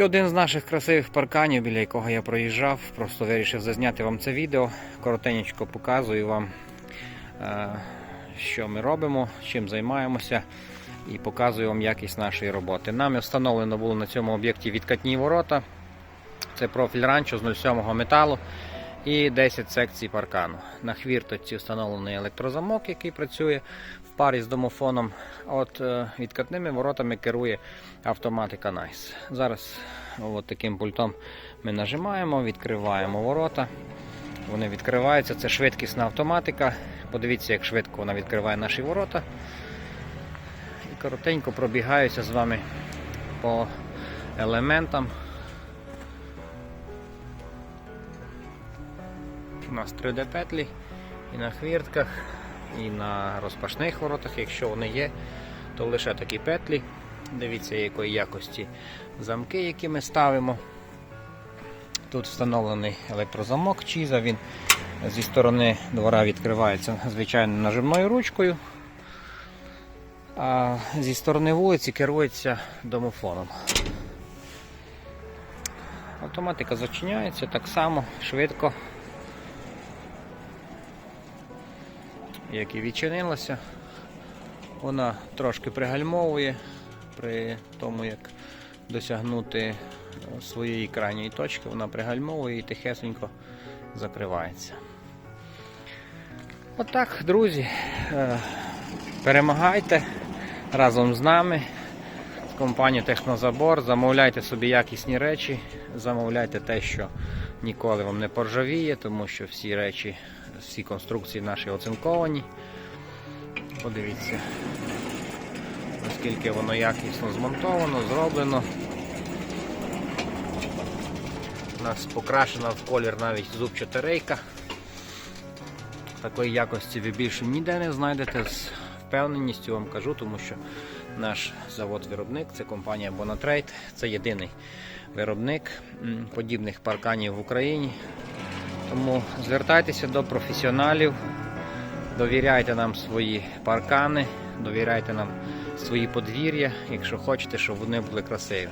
І один з наших красивих парканів, біля якого я проїжджав, просто вирішив зазняти вам це відео. Коротенько показую вам, е, що ми робимо, чим займаємося, і показую вам якість нашої роботи. Нам встановлено було на цьому об'єкті відкатні ворота. Це профіль ранчо з 07 металу і 10 секцій паркану. На хвірточці встановлений електрозамок, який працює в парі з домофоном. От е, відкатними воротами керує автоматика Nice. Зараз от таким пультом ми нажимаємо, відкриваємо ворота. Вони відкриваються. Це швидкісна автоматика. Подивіться, як швидко вона відкриває наші ворота. І коротенько пробігаюся з вами по елементам. У нас 3D петлі і на хвіртках, і на розпашних воротах, якщо вони є, то лише такі петлі. Дивіться, якої якості замки, які ми ставимо. Тут встановлений електрозамок Чіза, він зі сторони двора відкривається звичайно нажимною ручкою, а зі сторони вулиці керується домофоном. Автоматика зачиняється так само швидко. Як і відчинилася. Вона трошки пригальмовує при тому, як досягнути е, своєї крайньої точки, вона пригальмовує і тихесенько закривається. Отак, друзі, е, перемагайте разом з нами, з компанією Технозабор, замовляйте собі якісні речі, замовляйте те, що ніколи вам не поржавіє, тому що всі речі, всі конструкції наші оцинковані. Подивіться, наскільки воно якісно змонтовано, зроблено. У нас покрашена в колір навіть зубчата рейка. Такої якості ви більше ніде не знайдете з впевненістю вам кажу, тому що наш завод-виробник це компанія Bonatrade, це єдиний виробник подібних парканів в Україні. Тому звертайтеся до професіоналів, довіряйте нам свої паркани, довіряйте нам свої подвір'я, якщо хочете, щоб вони були красиві.